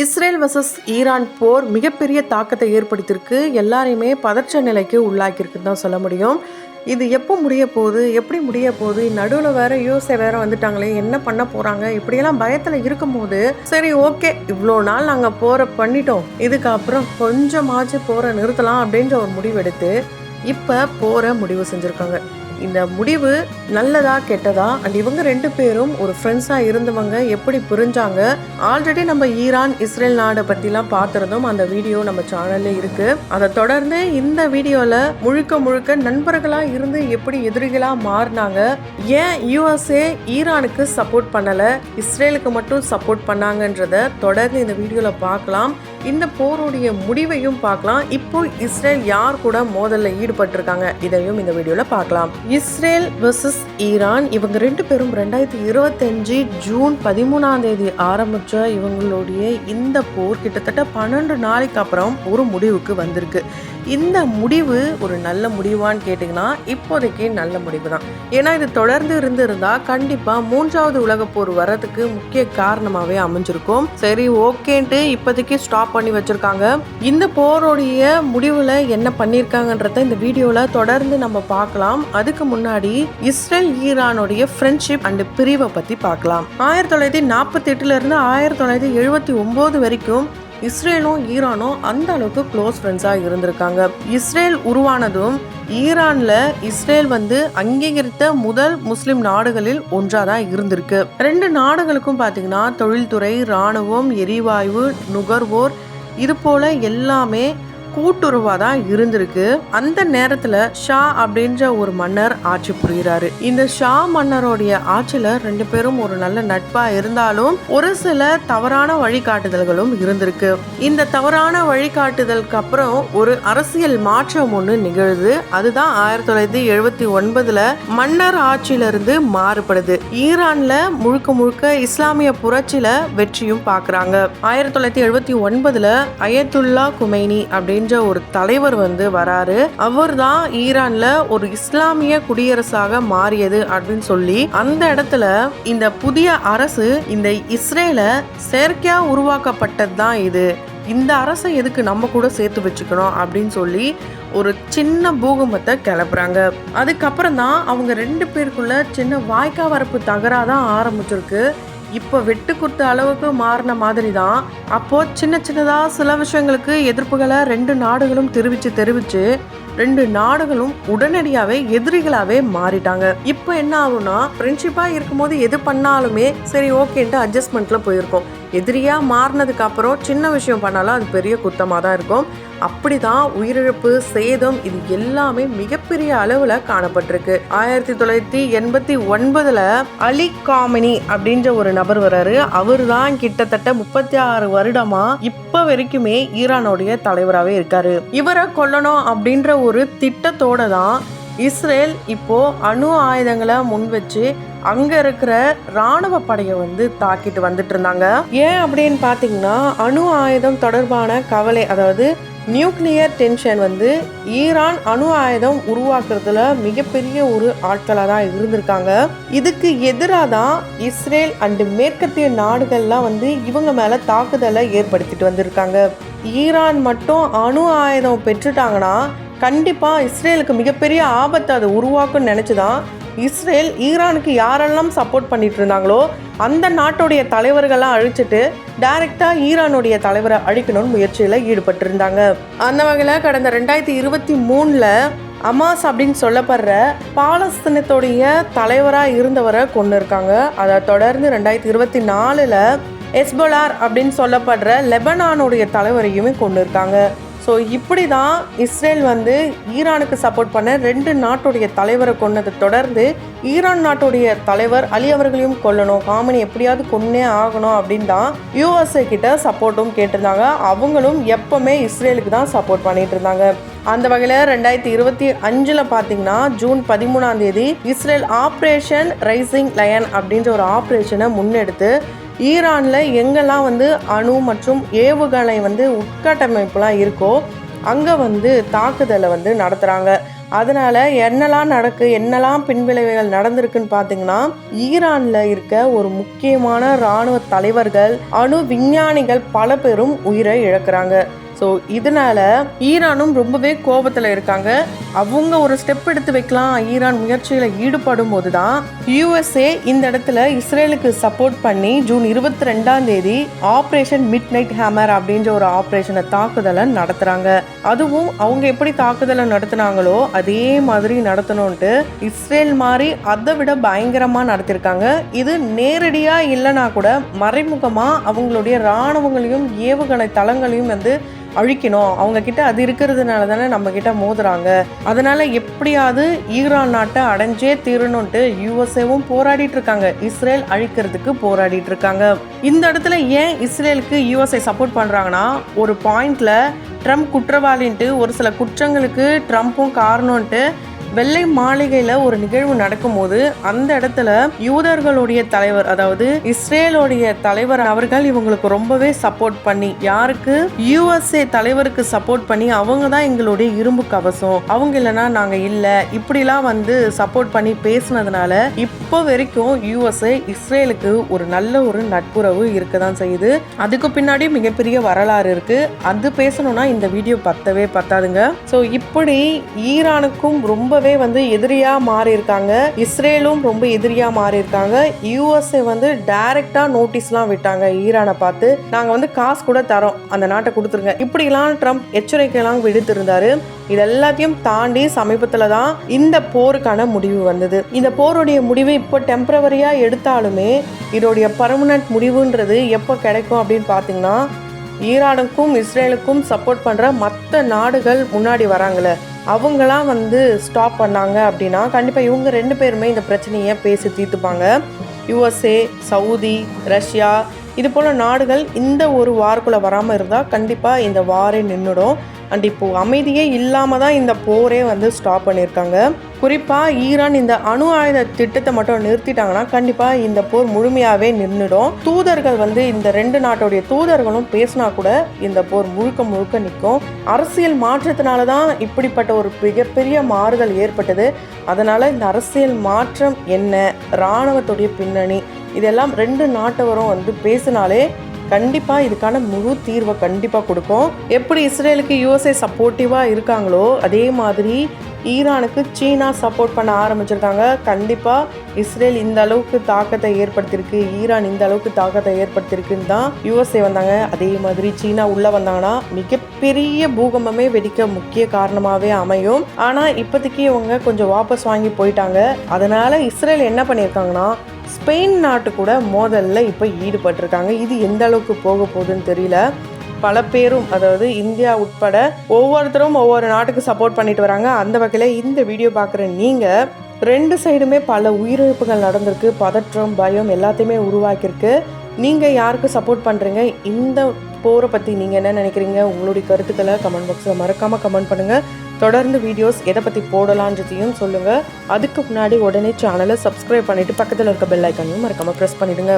Israel versus Iran போர் மிகப்பெரிய தாக்கத்தை ஏற்படுத்தியிருக்கு. எல்லாரையுமே பதற்ற நிலைக்கு உள்ளாக்கியிருக்குன்னு தான் சொல்ல முடியும். இது எப்போ முடிய போகுது? எப்படி முடிய போகுது? நடுவில் வேற யூஎஸ்ஏ வேற வந்துட்டாங்களே. என்ன பண்ண போறாங்க? இப்படியெல்லாம் பயத்தில் இருக்கும்போது சரி ஓகே இவ்வளோ நாள் நாங்கள் போற பண்ணிட்டோம். இதுக்கப்புறம் கொஞ்சமாச்சு போற நிறுத்தலாம் அப்படின்ற ஒரு முடிவெடுத்து இப்போ போற முடிவு செஞ்சுருக்காங்க. இந்த முடிவு நல்லதா கெட்டதா? அண்ட் இவங்க ரெண்டு பேரும் ஒரு ஃப்ரெண்ட்ஸாக இருந்தவங்க எப்படி புரிஞ்சாங்க? ஆல்ரெடி நம்ம ஈரான் இஸ்ரேல் நாடை பற்றிலாம் பார்த்துருந்தோம். அந்த வீடியோ நம்ம சேனல்ல இருக்கு. அதை தொடர்ந்து இந்த வீடியோவில் முழுக்க முழுக்க நண்பர்களாக இருந்து எப்படி எதிரிகளாக மாறினாங்க? ஏன் யூஎஸ்ஏ ஈரானுக்கு சப்போர்ட் பண்ணலை? இஸ்ரேலுக்கு மட்டும் சப்போர்ட் பண்ணாங்கன்றத தொடர்ந்து இந்த வீடியோவில் பார்க்கலாம். இந்த போருடைய முடிவையும் பார்க்கலாம். இப்போ இஸ்ரேல் யார் கூட மோதல்ல ஈடுபட்டிருக்காங்க இதையும் இந்த வீடியோல பார்க்கலாம். இஸ்ரேல் வெர்சஸ் ஈரான் இவங்க ரெண்டு பேரும் ரெண்டாயிரத்தி இருபத்தஞ்சு ஜூன் பதிமூணாம் தேதி ஆரம்பிச்ச இவங்களுடைய இந்த போர் கிட்டத்தட்ட பன்னெண்டு நாளைக்கு அப்புறம் ஒரு முடிவுக்கு வந்திருக்கு. இந்த முடிவு ஒரு நல்ல முடிவான்னு கேட்டிங்கன்னா இப்போதைக்கு நல்ல முடிவு தான். ஏன்னா இது தொடர்ந்து இருந்திருந்தா கண்டிப்பாக மூன்றாவது உலக போர் வர்றதுக்கு முக்கிய காரணமாகவே அமைஞ்சிருக்கும். சரி ஓகேன்ட்டு இப்போதைக்கு ஸ்டாப் பண்ணி வச்சுருக்காங்க. இந்த போருடைய முடிவில் என்ன பண்ணியிருக்காங்கன்றத இந்த வீடியோவில் தொடர்ந்து நம்ம பார்க்கலாம். அதுக்கு முன்னாடி இஸ்ரேல் ஈரானுடைய ஃப்ரெண்ட்ஷிப் அண்ட் பிரிவை பற்றி பார்க்கலாம். ஆயிரத்தி தொள்ளாயிரத்தி நாற்பத்தி எட்டுலேருந்து ஆயிரத்தி தொள்ளாயிரத்தி எழுபத்தி ஒம்பது வரைக்கும் இஸ்ரேலும் ஈரானும் அந்த அளவுக்கு க்ளோஸ் ஃப்ரெண்ட்ஸாக இருந்திருக்காங்க. இஸ்ரேல் உருவானதும் ஈரானில் இஸ்ரேல் வந்து அங்கீகரித்த முதல் முஸ்லிம் நாடுகளில் ஒன்றாக தான் இருந்திருக்கு. ரெண்டு நாடுகளுக்கும் பார்த்தீங்கன்னா தொழில்துறை இராணுவம் எரிவாயு நுகர்வோர் இது போல் எல்லாமே கூட்டுறவா தான் இருந்திருக்கு. அந்த நேரத்துல ஷா அப்படின்ற ஒரு மன்னர் ஆட்சி புரிகிறாரு இந்த ஷா மன்னருடைய ஆட்சியில ரெண்டு பேரும் ஒரு நல்ல நட்பா இருந்தாலும் ஒரு சில தவறான வழிகாட்டுதல்களும் இருந்திருக்கு. இந்த தவறான வழிகாட்டுதலுக்கு அப்புறம் ஒரு அரசியல் மாற்றம் ஒன்று நிகழுது. அதுதான் ஆயிரத்தி தொள்ளாயிரத்தி எழுபத்தி ஒன்பதுல மன்னர் ஆட்சியிலிருந்து மாறுபடுது. ஈரான்ல முழுக்க முழுக்க இஸ்லாமிய புரட்சியில வெற்றியும் பார்க்குறாங்க. ஆயிரத்தி தொள்ளாயிரத்தி எழுபத்தி ஒன்பதுல அயத்துல்லா குமைனி அப்படின்னு அப்படின்ற ஒரு தலைவர் வந்து வராரு. அவர் தான் ஈரான்ல ஒரு இஸ்லாமிய குடியரசாக மாறியது அப்படின்னு சொல்லி அந்த இடத்துல இந்த புதிய அரசு இந்த இஸ்ரேல செயற்கையா உருவாக்கப்பட்டது தான் இது. இந்த அரசை எதுக்கு நம்ம கூட சேர்த்து வச்சுக்கணும் அப்படின்னு சொல்லி ஒரு சின்ன பூகம்பத்தை கிளப்புறாங்க. அதுக்கப்புறம் தான் அவங்க ரெண்டு பேருக்குள்ள சின்ன வாய்க்கா வரப்பு தகராதான் ஆரம்பிச்சிருக்கு. இப்போ வெட்டு கொடுத்த அளவுக்கு மாறின மாதிரி தான் அப்போ சின்ன சின்னதாக சில விஷயங்களுக்கு எதிர்ப்புகளை ரெண்டு நாடுகளும் தெரிவித்து தெரிவித்து ரெண்டு நாடுகளும் உடனடியாகவே எதிரிகளாகவே மாறிட்டாங்க. இப்போ என்ன ஆகும்னா ஃப்ரெண்ட்ஷிப்பாக இருக்கும்போது எது பண்ணாலுமே சரி ஓகேன்ட்டு அட்ஜஸ்ட்மெண்ட்டில் போயிருக்கோம். எதிரியாக மாறினதுக்கு அப்புறம் சின்ன விஷயம் பண்ணாலும் அது பெரிய குத்தமாக தான் இருக்கும். அப்படி தான் உயிரிழப்பு சேதம் இது எல்லாமே மிகப்பெரிய அளவில் காணப்பட்டிருக்கு. ஆயிரத்தி தொள்ளாயிரத்தி எண்பத்தி ஒன்பதில் அலி காமினி அப்படின்ற ஒரு நபர் வராரு அவர் தான் கிட்டத்தட்ட முப்பத்தி ஆறு வருடமா இப்போ வரைக்குமே ஈரானுடைய தலைவராகவே இருக்காரு. இவரை கொல்லணும் அப்படின்ற ஒரு திட்டத்தோட தான் இஸ்ரேல் இப்போ அணு ஆயுதங்களை முன் வச்சு அங்க இருக்கிற ராணுவ படையை வந்து தாக்கிட்டு வந்துட்டு இருந்தாங்க. ஏன் அப்படின்னு பாத்தீங்கன்னா அணு ஆயுதம் தொடர்பான கவலை அதாவது நியூக்ளியர் டென்ஷன் வந்து ஈரான் அணு ஆயுதம் உருவாக்குறதுல மிகப்பெரிய ஒரு ஆட்களாக தான் இருந்திருக்காங்க. இதுக்கு எதிராக தான் இஸ்ரேல் அண்டு மேற்கத்திய நாடுகள்லாம் வந்து இவங்க மேலே தாக்குதலை ஏற்படுத்திட்டு வந்திருக்காங்க. ஈரான் மட்டும் அணு ஆயுதம் பெற்றுட்டாங்கன்னா கண்டிப்பாக இஸ்ரேலுக்கு மிகப்பெரிய ஆபத்தை அதை உருவாக்குன்னு நினச்சி தான் இஸ்ரேல் ஈரானுக்கு யாரெல்லாம் சப்போர்ட் பண்ணிட்டு இருந்தாங்களோ அந்த நாட்டுடைய தலைவர்கள்லாம் அழிச்சிட்டு டைரெக்டாக ஈரானுடைய தலைவரை அழிக்கணும்னு முயற்சியில் ஈடுபட்டிருந்தாங்க. அந்த வகையில் கடந்த ரெண்டாயிரத்தி இருபத்தி மூணில் அமாஸ் அப்படின்னு சொல்லப்படுற பாலஸ்தீனத்துடைய தலைவராக இருந்தவரை கொண்டு இருக்காங்க அதை தொடர்ந்து ரெண்டாயிரத்தி இருபத்தி நாலில் எஸ்போலார் அப்படின்னு சொல்லப்படுற லெபனானுடைய தலைவரையுமே கொண்டு இருக்காங்க ஸோ இப்படி தான் இஸ்ரேல் வந்து ஈரானுக்கு சப்போர்ட் பண்ண ரெண்டு நாட்டுடைய தலைவரை கொண்டதை தொடர்ந்து ஈரான் நாட்டுடைய தலைவர் அலி அவர்களையும் கொல்லணும். காமனி எப்படியாவது கொன்னே ஆகணும் அப்படின்னு தான் யூஎஸ்ஏ கிட்ட சப்போர்ட்டும் கேட்டிருந்தாங்க. அவங்களும் எப்பவுமே இஸ்ரேலுக்கு தான் சப்போர்ட் பண்ணிட்டு இருந்தாங்க. அந்த வகையில் ரெண்டாயிரத்தி இருபத்தி அஞ்சில் பார்த்தீங்கன்னா ஜூன் பதிமூணாம் தேதி இஸ்ரேல் ஆப்ரேஷன் ரைசிங் லயன் அப்படின்ற ஒரு ஆப்ரேஷனை முன்னெடுத்து ஈரானில் எங்கெல்லாம் வந்து அணு மற்றும் ஏவுகணை வந்து உட்கட்டமைப்புலாம் இருக்கோ அங்கே வந்து தாக்குதலை வந்து நடத்துகிறாங்க அதனால் என்னெல்லாம் நடக்கு என்னெல்லாம் பின்விளைவுகள் நடந்திருக்குன்னு பார்த்தீங்கன்னா ஈரானில் இருக்க ஒரு முக்கியமான இராணுவ தலைவர்கள் அணு விஞ்ஞானிகள் பல பேரும் உயிரை இழக்கிறாங்க. ஸோ இதனால ஈரானும் ரொம்பவே கோபத்தில் இருக்காங்க. அவங்க ஒரு ஸ்டெப் எடுத்து வைக்கலாம். ஈரான் முயற்சியில் ஈடுபடும் போது தான் யூஎஸ்ஏ இந்த இடத்துல இஸ்ரேலுக்கு சப்போர்ட் பண்ணி ஜூன் இருபத்தி ரெண்டாம் தேதி ஆப்ரேஷன் மிட் நைட் ஹேமர் அப்படின்ற ஒரு ஆப்ரேஷனை தாக்குதலை நடத்துகிறாங்க அதுவும் அவங்க எப்படி தாக்குதலை நடத்துனாங்களோ அதே மாதிரி நடத்தணும்ட்டு இஸ்ரேல் மாதிரி அதை விட பயங்கரமாக நடத்தியிருக்காங்க இது நேரடியாக இல்லைனா கூட மறைமுகமாக அவங்களுடைய இராணுவங்களையும் ஏவுகணை தளங்களையும் வந்து அழிக்கணும். அவங்க கிட்ட அது இருக்கிறதுனால தானே நம்ம கிட்ட மோதுறாங்க. அதனால் எப்படியாவது ஈரான் நாட்டை அடைஞ்சே தீரணும்ட்டு யூஎஸ்ஏவும் போராடிட்டு இருக்காங்க. இஸ்ரேல் அழிக்கிறதுக்கு போராடிட்டு இருக்காங்க. இந்த இடத்துல ஏன் இஸ்ரேலுக்கு யூஎஸ்ஏ சப்போர்ட் பண்ணுறாங்கன்னா ஒரு பாயிண்ட்ல ட்ரம்ப் குற்றவாளின்ட்டு ஒரு சில குற்றங்களுக்கு ட்ரம்ப்பும் காரணம்ன்ட்டு வெள்ளை மாளிகையில ஒரு நிகழ்வு நடக்கும்போது அந்த இடத்துல யூதர்களுடைய தலைவர் அதாவது இஸ்ரேலுடைய தலைவர் அவர்கள் இவங்களுக்கு ரொம்பவே சப்போர்ட் பண்ணி யாருக்கு? யூஎஸ்ஏ தலைவருக்கு சப்போர்ட் பண்ணி அவங்க தான் எங்களுடைய இரும்பு கவசம். அவங்க இல்லைன்னா நாங்க இல்ல. இப்படிலாம் வந்து சப்போர்ட் பண்ணி பேசுனதுனால இப்போ வரைக்கும் யூஎஸ்ஏ இஸ்ரேலுக்கு ஒரு நல்ல ஒரு நட்புறவு இருக்க தான் செய்யுது. அதுக்கு பின்னாடி மிகப்பெரிய வரலாறு இருக்கு. அது பேசணும்னா இந்த வீடியோ பத்தவே பத்தாதுங்க. ஸோ இப்படி ஈரானுக்கும் ரொம்ப ரொம்பவே வந்து எதிரியாக மாறியிருக்காங்க. இஸ்ரேலும் ரொம்ப எதிரியாக மாறியிருக்காங்க. யூஎஸ்ஏ வந்து டைரெக்டாக நோட்டீஸ்லாம் விட்டாங்க ஈரானை பார்த்து. நாங்கள் வந்து காசு கூட தரோம். அந்த நாட்டை கொடுத்துருங்க. இப்படிலாம் ட்ரம்ப் எச்சரிக்கைலாம் விடுத்திருந்தாரு. இது எல்லாத்தையும் தாண்டி சமீபத்தில் தான் இந்த போருக்கான முடிவு வந்தது. இந்த போருடைய முடிவு இப்போ டெம்பரவரியாக எடுத்தாலுமே இதோடைய பர்மனன்ட் முடிவுன்றது எப்போ கிடைக்கும் அப்படின்னு பார்த்தீங்கன்னா ஈரானுக்கும் இஸ்ரேலுக்கும் சப்போர்ட் பண்ணுற மற்ற நாடுகள் முன்னாடி வராங்களே அவங்களாம் வந்து ஸ்டாப் பண்ணாங்க அப்படின்னா கண்டிப்பாக இவங்க ரெண்டு பேருமே இந்த பிரச்சனையை பேசி தீர்த்துப்பாங்க. யுஎஸ்ஏ சவுதி ரஷ்யா இது போல் நாடுகள் இந்த ஒரு வாருக்குள்ளே வராமல் இருந்தால் கண்டிப்பாக இந்த வாரே நின்றுடும் அண்ட் இப்போது அமைதியே இல்லாமல் தான் இந்த போரே வந்து ஸ்டாப் பண்ணியிருக்காங்க. குறிப்பாக ஈரான் இந்த அணு ஆயுத திட்டத்தை மட்டும் நிறுத்திட்டாங்கன்னா கண்டிப்பாக இந்த போர் முழுமையாகவே நின்றுடும் தூதர்கள் வந்து இந்த ரெண்டு நாட்டுடைய தூதர்களும் பேசினா கூட இந்த போர் முழுக்க முழுக்க நிற்கும். அரசியல் மாற்றத்தினால தான் இப்படிப்பட்ட ஒரு மிகப்பெரிய மாறுதல் ஏற்பட்டது. அதனால் இந்த அரசியல் மாற்றம் என்ன? இராணுவத்துடைய பின்னணி. இதெல்லாம் ரெண்டு நாட்டவரும் வந்து பேசினாலே கண்டிப்பாக இதுக்கான முழு தீர்வை கண்டிப்பாக கொடுக்கும். எப்படி இஸ்ரேலுக்கு யூஎஸ்ஏ சப்போர்ட்டிவாக இருக்காங்களோ அதே மாதிரி ஈரானுக்கு சீனா சப்போர்ட் பண்ண ஆரம்பிச்சிருக்காங்க. கண்டிப்பாக இஸ்ரேல் இந்த அளவுக்கு தாக்கத்தை ஏற்படுத்தியிருக்கு ஈரான் இந்த அளவுக்கு தாக்கத்தை ஏற்படுத்தியிருக்குன்னு தான் யூஎஸ்ஏ வந்தாங்க. அதே மாதிரி சீனா உள்ளே வந்தாங்கன்னா மிகப்பெரிய பூகம்பமே வெடிக்க முக்கிய காரணமாகவே அமையும். ஆனால் இப்போதைக்கு இவங்க கொஞ்சம் வாபஸ் வாங்கி போயிட்டாங்க. அதனால் இஸ்ரேல் என்ன பண்ணியிருக்காங்கன்னா ஸ்பெயின் நாட்டு கூட மோதலில் இப்போ ஈடுபட்டிருக்காங்க. இது எந்த அளவுக்கு போக போகுதுன்னு தெரியல. பல பேரும் அதாவது இந்தியா உட்பட ஒவ்வொருத்தரும் ஒவ்வொரு நாட்டுக்கு சப்போர்ட் பண்ணிட்டு வராங்க. அந்த வகையில் இந்த வீடியோ பார்க்குற நீங்கள் ரெண்டு சைடுமே பல உயிரிழப்புகள் நடந்திருக்கு. பதற்றம் பயம் எல்லாத்தையுமே உருவாக்கியிருக்கு. நீங்கள் யாருக்கு சப்போர்ட் பண்ணுறீங்க இந்த போரை பற்றி நீங்கள் என்ன நினைக்கிறீங்க? உங்களுடைய கருத்துக்களை கமெண்ட் பாக்ஸில் மறக்காமல் கமெண்ட் பண்ணுங்கள் தொடர்ந்து வீடியோஸ் எதை பற்றி போடலான்றதையும் சொல்லுங்கள் அதுக்கு முன்னாடி உடனே சேனலை சப்ஸ்கிரைப் பண்ணிவிட்டு பக்கத்தில் இருக்க பெல் ஐக்கானையும் மறக்காமல் ப்ரெஸ் பண்ணிவிடுங்க